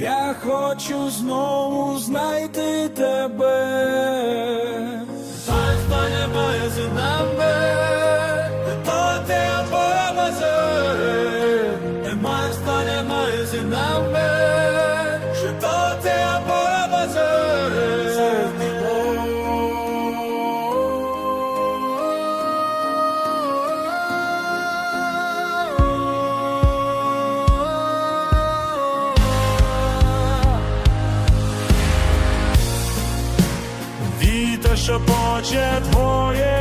Я хочу знову знайти тебе. Państwa nie Вітер шепоче твоє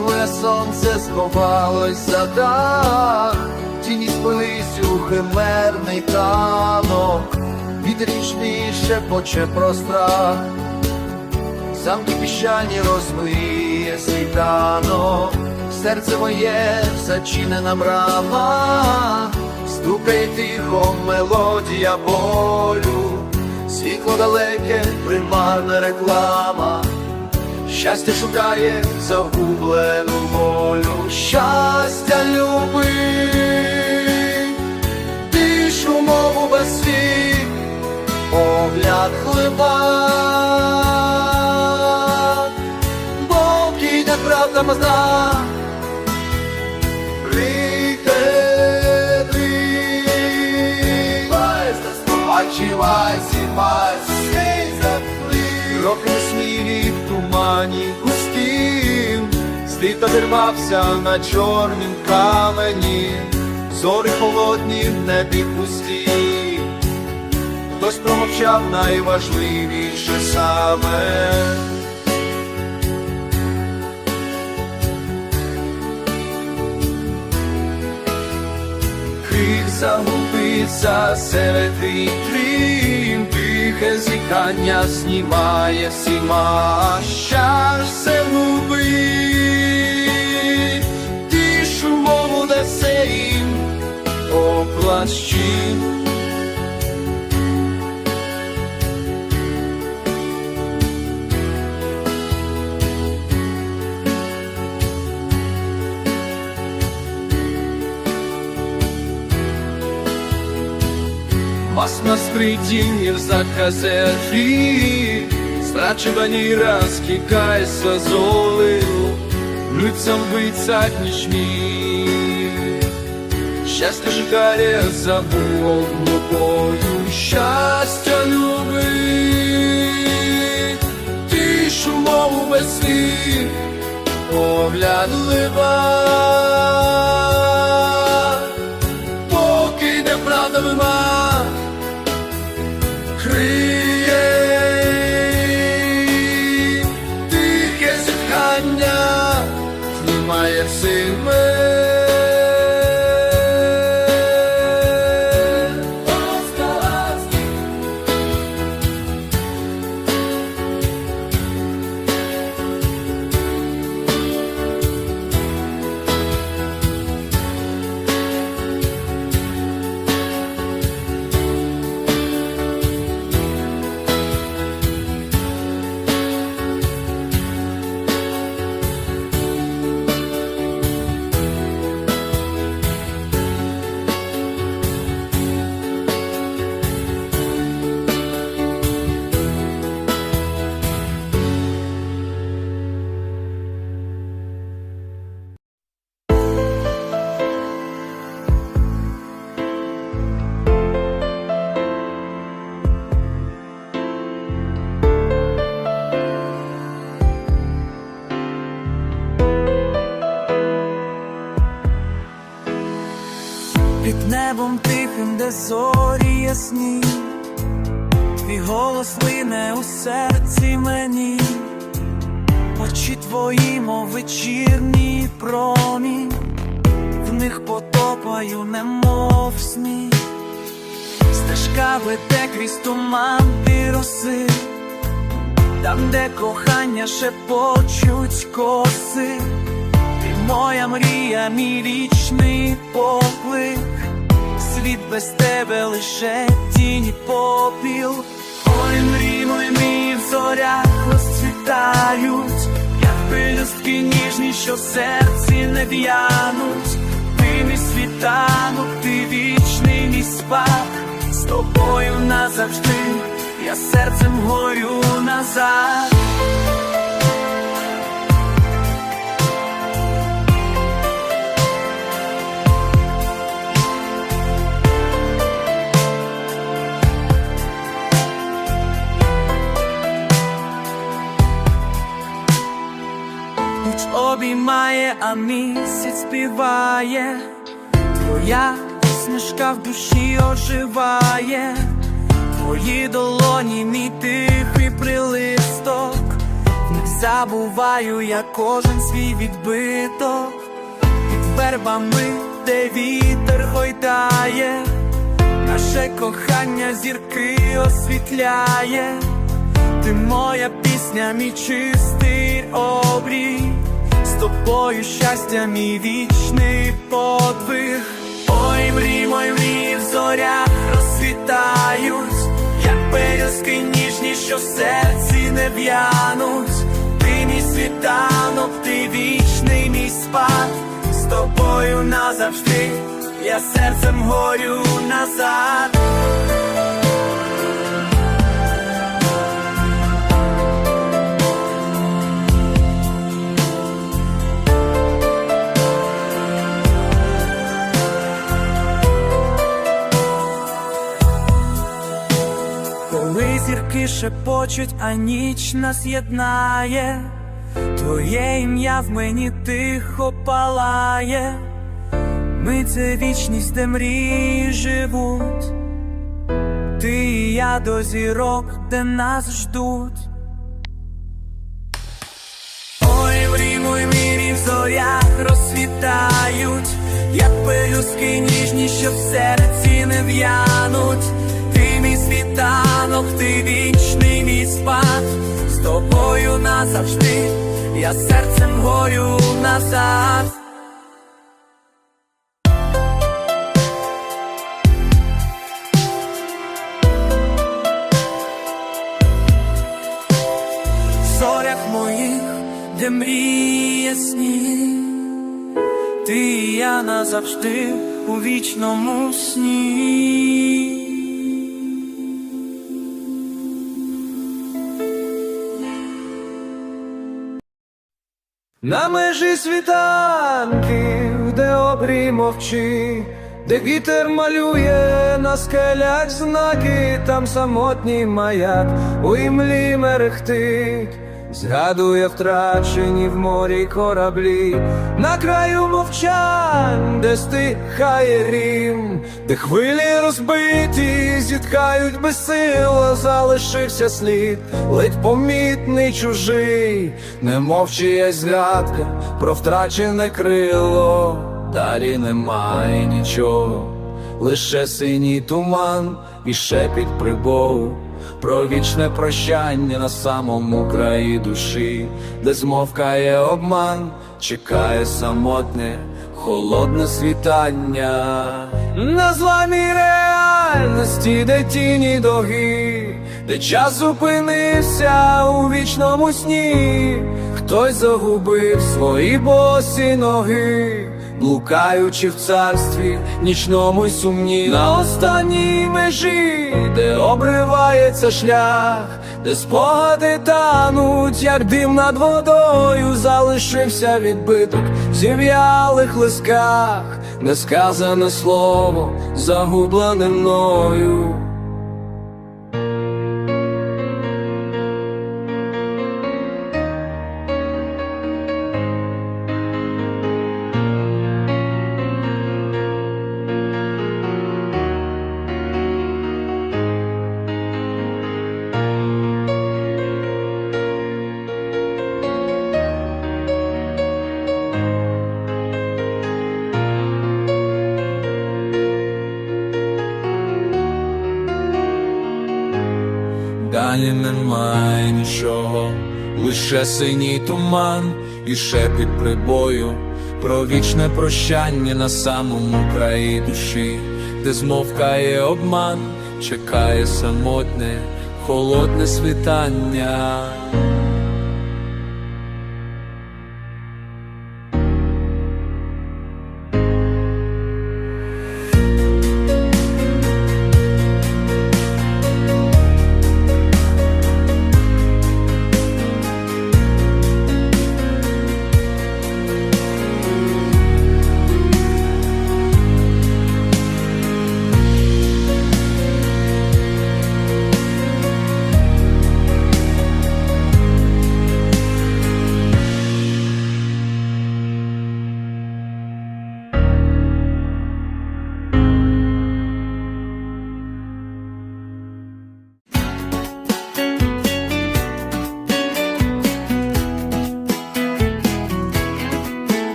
Вдове сонце сховалось за дах, тіні спились у химерний танок, вітер ніжніше поче про страх, замки піщані розмиє світанок, серце моє зачинена брама, стукає тихо мелодія болю, світло далеке, примарна реклама. Щастя шукає загублену волю, Світ обірвався на чорнім камені Зори холодні в небі пусті. Хтось промовчав найважливіше саме. Крик загубиться серед вітрів, тихе зікання знімає всіма. Щастя губи, несе їм оплащі. Вас на скриті в заказері, страчувані раз кикайся золою, лицом вицать Щастя шукає за бою, щастя люби, тишу мову весни, погляд лива. Небом тихим, де зорі ясні, твій голос лине у серці мені, очі твої, мов вечірній промінь, в них потопаю, немов сні, стежка веде крізь туман і роси, там, де кохання шепочуть коси. Моя мрія, мій вічний поклик, світ без тебе лише тіні попіл. Ой, мрій, мой мій в зорях розцвітають, як пелюстки ніжні, що в серці не в'януть. Ти мій світанок, ти вічний мій спад, з тобою назавжди, я серцем горю назад. Обіймає, а місяць співає, твоя усмішка в душі оживає, твої долоні, мій тихий прилисток, них забуваю я кожен свій відбиток, під вербами, де вітер гойдає, наше кохання зірки освітляє. Ти моя пісня, мій чистий обрій, тобою щастя, мій вічний подвиг. Ой, мрій, мой мрій, в зорях розсвітають, як пелюстки ніжні, що в серці не в'януть. Ти мій світанок, ти вічний мій спад, з тобою назавжди, я серцем горю назад. Шепочуть, а ніч нас єднає, Твоє ім'я в мені тихо палає, ми це вічність, де мрії живуть, ти і я до зірок, де нас ждуть. Ой, в Ріму й мірі в зорях розсвітають, як пелюстки ніжні, що в серці не в'януть. Мій світанок, ти вічний мій спад, з тобою назавжди, я серцем горю назад. Зорях моїх, де мрії ясні, ти і я назавжди у вічному сні. На межі світанків, де обрій мовчи, де вітер малює на скелях знаки, там самотній маяк у імлі мерехтить, Згадує втрачені в морі кораблі, на краю мовчань, де стихає грім, де хвилі розбиті, зіткають безсило, залишився слід, ледь помітний чужий, немов чиясь згадка про втрачене крило, далі немає нічого, лише синій туман і шепіт прибору. Про вічне прощання на самому краї душі, де змовкає обман, чекає самотне, холодне світання. На зламі реальності, де тіні доги, де час зупинився у вічному сні, хтось загубив свої босі ноги. Блукаючи в царстві, нічному й сумні, на останній межі, де обривається шлях, де спогади тануть, як дим над водою, залишився відбиток в зів'ялих лисках, несказане слово, загублене мною. Лише синій туман і шепіт прибою, про вічне прощання на самому краї душі, де змовкає обман, чекає самотне, холодне світання.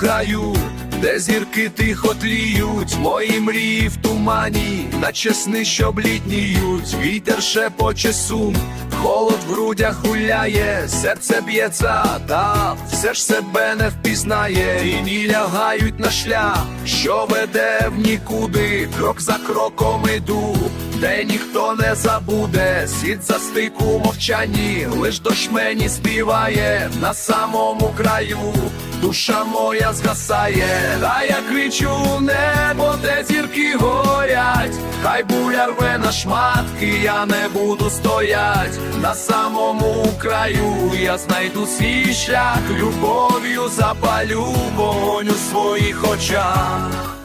Краю, де зірки тихо тліють, мої мрії в тумані, наче сни, що блідніють, вітер шепоче сум, холод в грудях гуляє, серце б'ється, та все ж себе не впізнає, і ні лягають на шлях, що веде в нікуди, крок за кроком іду. Де ніхто не забуде, світ застиг у мовчанні, лиш дощ мені співає на самому краю, душа моя згасає, та я кричу в небо, де зірки горять, хай буля рве на шматки, я не буду стоять на самому краю, я знайду свій шлях, любов'ю запалю вогонь у своїх очах.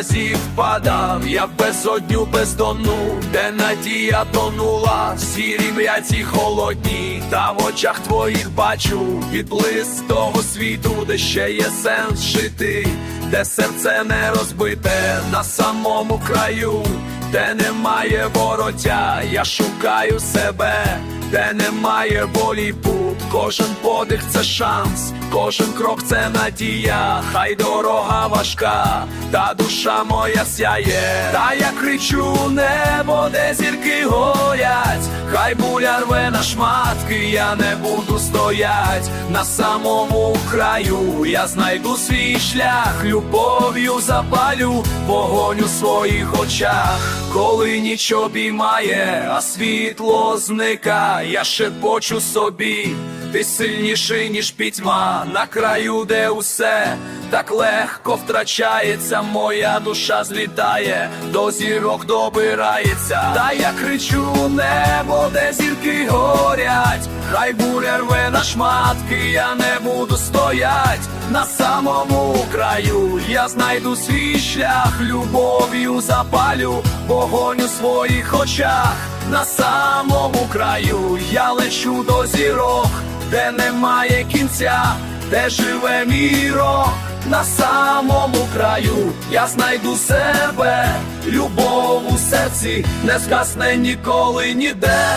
Разів падав я безодню бездонну, де надія тонула, сірі мряці холодні, та в очах твоїх бачу відблиск того світу, де ще є сенс жити, де серце не розбите на самому краю, де немає вороття, я шукаю себе, де немає болі й пут. Кожен подих це шанс, кожен крок це надія, хай дорога важка, та душа моя сяє, та я кричу небо, де зірки горять, хай буля рве на шматки, я не буду стоять. На самому краю, я знайду свій шлях, любов'ю запалю вогонь у своїх очах, коли ніч обіймає, а світло зника, я шепочу собі. Ти сильніший, ніж пітьма, на краю, де усе так легко втрачається, моя душа злітає, до зірок добирається. Та я кричу у небо, де зірки горять, хай буря рве на шматки, я не буду стоять на самому краю. Я знайду свій шлях, любов'ю запалю, вогонь у своїх очах. На самому краю я лечу до зірок, де немає кінця, де живе мій рок. На самому краю я знайду себе, любов у серці не згасне ніколи ніде.